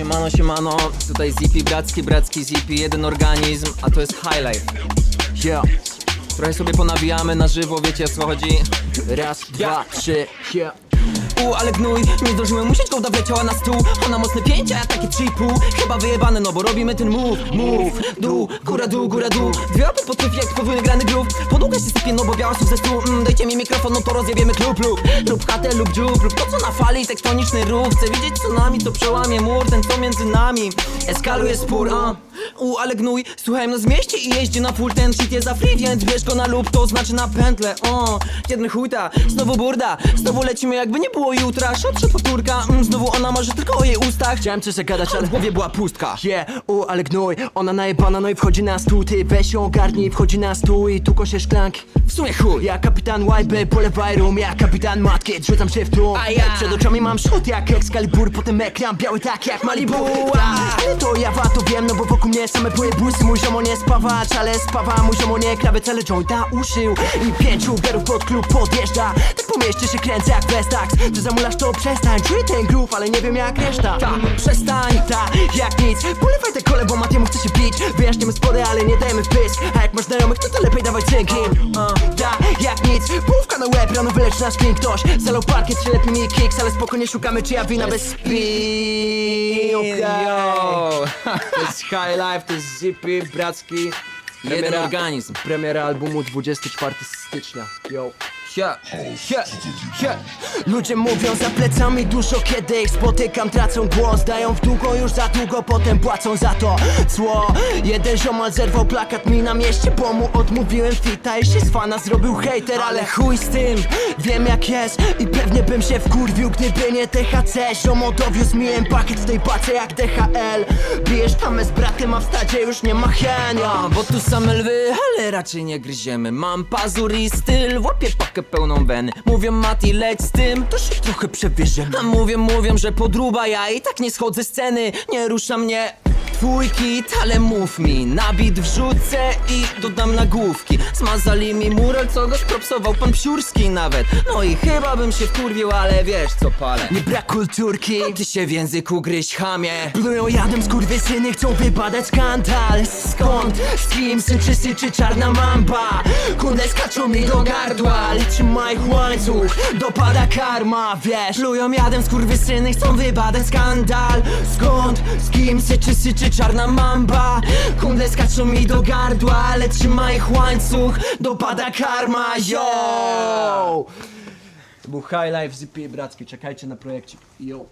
Siemano, siemano, tutaj Zippy, bracki, bracki Zippy, jeden organizm, a to jest High Life. Yeah. Trochę sobie ponawijamy na żywo, wiecie o co chodzi? Raz, dwa, trzy, yeah. U, ale gnój, nie zdążyłem kołda wleciała na stół. Ona mocne pięcia, ja takie 3,5 Chyba wyjebane, no bo robimy ten move Move, dół, góra, dół, góra, dół. Dwie łapy po tryfie, jak podwójny grany groove Podługa się sypie, no bo biała są ze stół mm, Dajcie mi mikrofon, no to rozjebiemy klub lub Lub chatę, lub dziób, lub to co na fali Tektoniczny ruch, chcę widzieć co nami To przełamie mur, ten co między nami. Eskaluje spór, a U, ale gnój, słuchałem no z mieście i jeździ na full Ten shit jest za free, więc bierz go na lub To znaczy na pętlę, o Jeden chujta, znowu burda. Znowu lecimy jakby nie było jutra. Szot, szot, powtórka, mm, znowu ona marzy tylko o jej ustach. Chciałem coś zagadać, ale W głowie była pustka. Yeah, u, ale gnój. Ona najebana, no i wchodzi na stół. Ty weź ją ogarnij, wchodzi na stół I tu się szklanki W sumie chuj. Ja kapitan YB, polewaj rum Ja kapitan matki, rzucam się w tłum. A ja- Przed oczami mam szut jak Excalibur. Potem ekran biały tak jak Malibu. Ale to jawa, to wiem, no bo wokół mnie same pojebusy Mój ziomo nie spawacz, ale spawa Mój ziomo nie krawiec, ale jointa uszył I pięciu gerów pod klub podjeżdża. Tak po mieście się kręcę jak Vestax. Ty zamulasz to przestań, czuję ten groove, ale nie wiem jak reszta. Ta, przestań Ta, jak nic. Polewaj te kole, bo Matiemu chce się bić. Wyjaśnimy spory, ale nie dajemy pysk. A jak masz znajomych, to to lepiej dawaj cynki. Ta, jak nic Na łeb, rano wyleczy nas ping ktoś. Zalał parkiet, się lepi mi kicks Ale spokojnie szukamy, czy ja wina bez spin Okej. Yo. To jest High Life, to jest Zippy, Bracki. Jeden organizm. Premiera albumu 24 stycznia. Yo Ludzie mówią za plecami dużo, kiedy ich spotykam. Tracą głos, dają w długo, już za długo Potem płacą za to cło Jeden ziomal zerwał plakat mi na mieście Bo mu odmówiłem fita. I się z fana zrobił hejter Ale chuj z tym, wiem jak jest I pewnie bym się wkurwił, gdyby nie THC Ziomo dowiózł mi pakiet w tej pace jak DHL Bijesz tamę z bratem, a w stadzie już nie ma chenia. Bo tu same lwy, ale raczej nie gryziemy. Mam pazur i styl, łapię pakę pełną weny Mówią Mati, leć z tym, To się trochę przebierzemy a mówią, mówią, że podruba ja i tak nie schodzę z sceny. Nie rusza mnie twój kit, ale mów mi. Na bit wrzucę i dodam nagłówki. Zmazali mi mural, co go spropsował pan Psiurski nawet. No i chyba bym się wkurwił, ale wiesz co palę. Nie brak kulturki Ty się w języku gryź chamie. Plują jadem, skurwysyny chcą wybadać skandal Skąd, z kim? Syczy, syczy czarna mamba. Kunde skaczą mi do gardła. Ale trzymaj łańcuch, dopada karma, wiesz. Plują jadem, skurwysyny chcą wybadać skandal Skąd, z kim syczy, syczy czarna mamba? Kundle skaczą mi do gardła, ale trzymaj ich łańcuch Dopada karma, yo! To był High Life, i Bracki, czekajcie na projekcie Yo